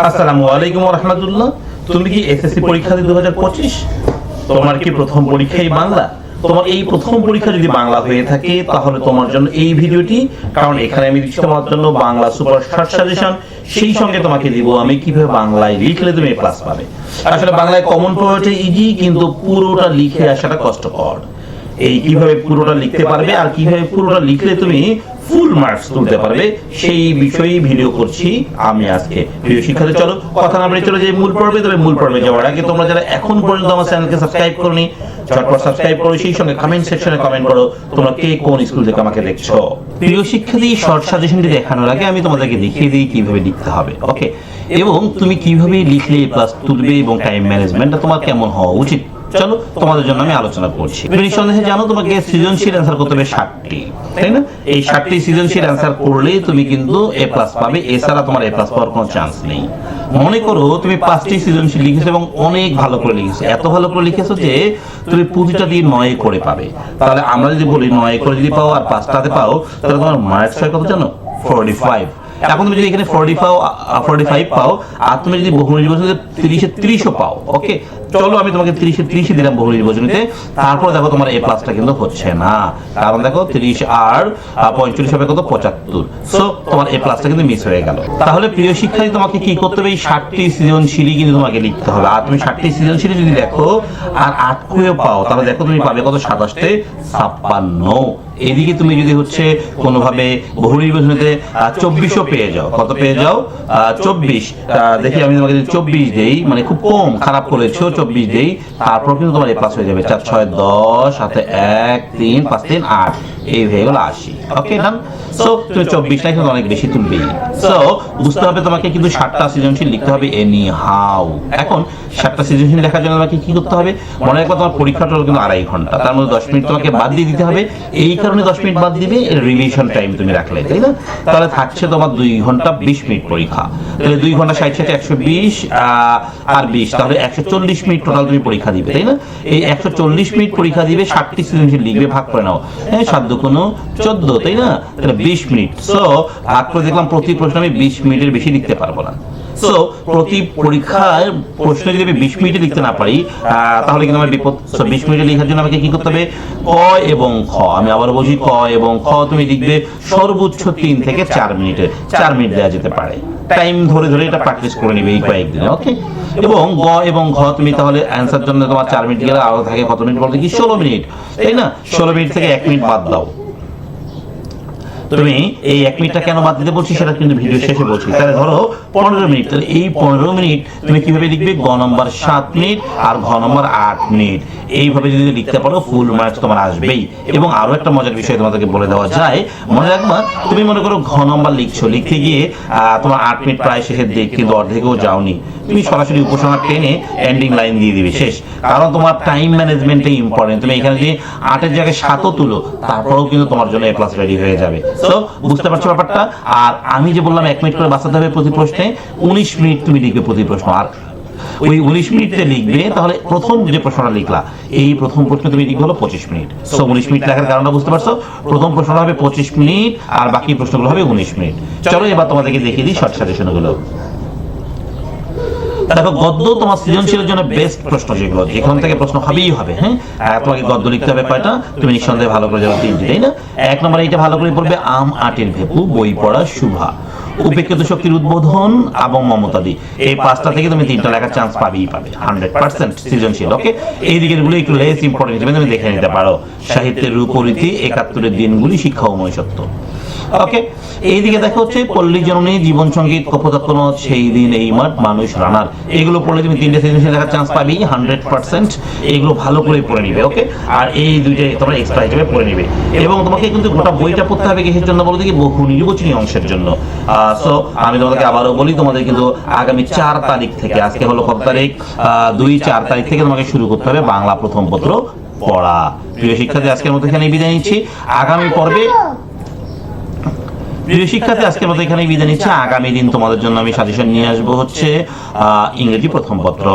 আসসালামু আলাইকুম রহমতুল্লাহ তুমি কি এসএসসি পরীক্ষা দিতে দু তোমার কি প্রথম পরীক্ষাই বাংলা? তোমার এই প্রথম পরীক্ষা যদি বাংলা হয়ে থাকে, তাহলে তোমার জন্য এই ভিডিওটি, কারণ এখানে আমি দিচ্ছি তোমার জন্য বাংলা সুপার শর্ট সাজেশন। সেই সঙ্গে তোমাকে দিব আমি কীভাবে বাংলায় লিখলে তুমি প্লাস পাবে। আসলে বাংলায় কমন পড়াটা ইজি কিন্তু পুরোটা লিখে আসাটা কষ্টকর। এই কীভাবে পুরোটা লিখতে পারবে আর কীভাবে পুরোটা লিখলে তুমি ফুল মার্কস তুলতে পারবে, সেই বিষয়ে ভিডিও করছি আমি আজকে। প্রিয় শিক্ষার্থী, চলো, কথা না বলে চলো যে মূল পর্বে, তবে মূল পর্বে যাওয়ার আগে তোমরা যারা এখন পর্যন্ত আমার চ্যানেলকে সাবস্ক্রাইব করনি, ঝটপট সাবস্ক্রাইব করো, সেই সঙ্গে কমেন্ট সেকশনে কমেন্ট করো, তোমরা কে কোন স্কুল থেকে আমাকে দেখছ? প্রিয় শিক্ষার্থী শর্ট সাজেশনটি দেখানোর আগে আমি তোমাদেরকে দেখিয়ে দিই কীভাবে লিখতে হবে ওকে এবং তুমি কীভাবে লিখলে প্লাস তুলবে এবং টাইম ম্যানেজমেন্টটা তোমার কেমন হওয়া উচিত? চলো, তোমাদের জন্য আমি আলোচনা করছি। নিঃসন্দেহে জানো তোমাকে সৃজনশীল অ্যান্সার করতে হবে তাই না? এই সৃজনশীল অ্যান্সার করলেই তুমি কিন্তু এ প্লাস পাবে। এছাড়া তোমার এ প্লাস পাওয়ার কোনো চান্স নেই। মনে করো, তুমি পাঁচটি সৃজনশীল লিখেছো এবং অনেক ভালো করে লিখেছো। এত ভালো করে লিখেছো যে তুমি প্রতিটা দিয়ে নয় করে পাবে। তাহলে আমরা যদি বলি নয় করে যদি পাও আর পাঁচটাতে পাও, তাহলে তোমার মার্কস হয় কত জানো? ফোরটি ফাইভ এখন তুমি যদি এখানে ফোরটি পাও ফোরটি ফাইভ পাও আর তুমি যদি বহু নির্বাচনে তিরিশে ত্রিশও পাও ওকে চলো আমি তোমাকে তিরিশে ত্রিশে দিলাম বহু নির্বাচনীতে। তারপর দেখো তোমার এ প্লাসটা কিন্তু হচ্ছে না। কারণ দেখো তিরিশ আর পঁয়ত্রিশ হবে কত? পঁচাত্তর। সো তোমার এ প্লাসটা কিন্তু মিস হয়ে গেল। তাহলে প্রিয় শিক্ষার্থী তোমাকে কি করতে হবে? এই ষাটটি সৃজনশীলই কিন্তু তোমাকে লিখতে হবে। আর তুমি ষাটটি সৃজনশীল যদি দেখো আর আট কুয়ে পাও তাহলে দেখো তুমি পাবে কত? সাতাশতে ছাপ্পান্ন। এদিকে তুমি যদি হচ্ছে কোনোভাবে বহু নির্বাচনীতে চব্বিশও পেয়ে যাও। কত পেয়ে যাও? চব্বিশ। দেখি আমি তোমাকে যদি চব্বিশ দেই মানে খুব কম, খারাপ করেছ, চব্বিশ দেই, তারপর কিন্তু তোমার এ প্লাস হয়ে যাবে। চার, ছয়, দশ, সাথে এক, তিন, পাঁচ, তিন, আট। এই হয়ে গেল আশি। ওকে ডান সো তুমি চব্বিশটা কিন্তু অনেক বেশি তুলবে সো বুঝতে হবে তোমাকে কিন্তু ষাটটা সৃজনশীল লিখতে হবে এনি হাউ এখন ষাটটা সৃজনশীল লেখার জন্য তোমাকে কি করতে হবে? মনে রাখব তোমার পরীক্ষাটা কিন্তু আড়াই ঘণ্টা। তার মধ্যে দশ মিনিট তোমাকে বাদ দিয়ে দিতে হবে। এই কারণে দশ মিনিট বাদ দিবে এর রিভিশন টাইম তুমি রাখলে, তাই না? তাহলে থাকছে তোমার দুই ঘণ্টা বিশ মিনিট পরীক্ষা। তাহলে দুই ঘণ্টা ষাট ষাট একশো বিশ আর বিশ, তাহলে একশো চল্লিশ মিনিট টোটাল তুমি পরীক্ষা দিবে, তাই না? এই একশো চল্লিশ মিনিট পরীক্ষা দিবে, ষাটটি সৃজনশীল লিখবে, ভাগ করে নাও। হ্যাঁ সাত কোনো চোদ্দ, তাই না? তাহলে বিশ মিনিট। সো ভাগ করে দেখলাম প্রতি প্রশ্ন আমি বিশ মিনিটের বেশি লিখতে পারব না। সো প্রতি পরীক্ষায় প্রশ্ন যদি আমি বিশ মিনিটে লিখতে না পারি তাহলে কিন্তু আমার বিপদ বিশ মিনিটে লেখার জন্য আমাকে কি করতে হবে? ক এবং খ। আমি আবার বলছি ক এবং খ তুমি লিখবে সর্বোচ্চ তিন থেকে চার মিনিটে। চার মিনিট দেওয়া যেতে পারে। টাইম ধরে ধরে এটা প্র্যাকটিস করে নিবে এই কয়েকদিনে ওকে এবং গ এবং ঘ তুমি তাহলে অ্যান্সার জন্য তোমার চার মিনিট গেলে আরও থাকে কত মিনিট বলতে কি? ষোলো মিনিট। তাই না? ষোলো মিনিট থেকে এক মিনিট বাদ দাও। তুমি এই এক মিনিটটা কেন বাদ দিতে বলছি সেটা কিন্তু ভিডিও শেষে বলছি। তাহলে ধরো, পনেরো মিনিট, তাহলে এই পনেরো মিনিট তুমি কীভাবে লিখবে? গ নম্বর সাত মিনিট আর ঘ নম্বর আট মিনিট। এইভাবে যদি লিখতে পারো ফুল মার্কস তোমার আসবেই। এবং আরও একটা মজার বিষয় তোমাদেরকে বলে দেওয়া যায়, মনে রাখবা, তুমি মনে করো ঘ নম্বর লিখছো। লিখতে গিয়ে তোমার আট মিনিট প্রায় শেষের দিক, কিন্তু অর্ধেকেও যাওনি। তুমি সরাসরি উপসংহার টেনে এন্ডিং লাইন দিয়ে দিবে, শেষ। কারণ তোমার টাইম ম্যানেজমেন্টই ইম্পর্টেন্ট তুমি এখানে যদি আটের জায়গায় সাতও তুলো, তারপরেও কিন্তু তোমার জন্য এ প্লাস রেডি হয়ে যাবে। তো বুঝতে পারছ ব্যাপারটা? আর আমি যে বললাম এক মিনিট করে বাঁচাতে হবে প্রতি প্রশ্নে, উনিশ মিনিট তুমি লিখবে প্রতি প্রশ্ন। আর ওই উনিশ মিনিটে লিখবে, তাহলে প্রথম যে প্রশ্নটা লিখলা, এই প্রথম প্রশ্ন তুমি লিখবে হলো পঁচিশ মিনিট। সো উনিশ মিনিট লেখার কারণটা বুঝতে পারছ? প্রথম প্রশ্নটা হবে পঁচিশ মিনিট, আর বাকি প্রশ্নগুলো হবে উনিশ মিনিট। চলো এবার তোমাদেরকে দেখিয়ে দিই শর্ট সাজেশনগুলো দেখো, গদ্য তোমার সৃজনশীলের জন্য বেস্ট প্রশ্ন যেগুলো থেকে প্রশ্ন হবেই হবে হ্যাঁ? তোমাকে গদ্য লিখতে হবে কয়টা? তুমি নিঃসন্দেহে ভালো করে যাবে তিনটি, তাই না? এক ভালো করে পড়বে, আম, আটের ভেপু, বই পড়া, শুভা। উপেক্ষিত শক্তির উদ্বোধন, এবং মমতাদি এই পাঁচটা থেকে তুমি তিনটা লেখার চান্স পাবেই পাবে হান্ড্রেড পার্সেন্ট সৃজনশীল ওকে এই দিকেরগুলো একটু লেস ইম্পর্টেন্ট তুমি দেখে নিতে পারো। সাহিত্যের রূপরীতি, একাত্তরের দিনগুলি শিক্ষা ও মনুষ্যত্ব। ওকে, এইদিকে দেখা হচ্ছে পল্লী জননী জীবন সংগীত কপোতাত্ম সেই দিন এই মাঠ মানুষ রানার। এগুলো পড়লে তুমি তিনটে দেখার চান্স পাবি হান্ড্রেড পার্সেন্ট এগুলো ভালো করে পড়ে নিবে, ওকে? আর এই দুইটা এক্সট্রা হিসেবে পড়ে নিবে। এবং তোমাকে কিন্তু গোটা বইটা পড়তে হবে কিসের জন্য বহু নির্বাচনী অংশের জন্য। সো আমি তোমাদেরকে আবারও বলি, তোমাদের কিন্তু আগামী চার তারিখ থেকে, আজকে হলো কত তারিখ? দুই চার তারিখ থেকে তোমাকে শুরু করতে হবে বাংলা প্রথম পত্র পড়া। প্রিয় শিক্ষার্থী, আজকের মতো এখানে বিদায় নিচ্ছি। আগামী পর্বে প্রিয় শিক্ষার্থী আজকের মতো এখানে বিদায় নিচ্ছে। আগামী দিন তোমাদের জন্য আমি সাজেশন নিয়ে আসব হচ্ছে ইংরেজি প্রথম পত্র।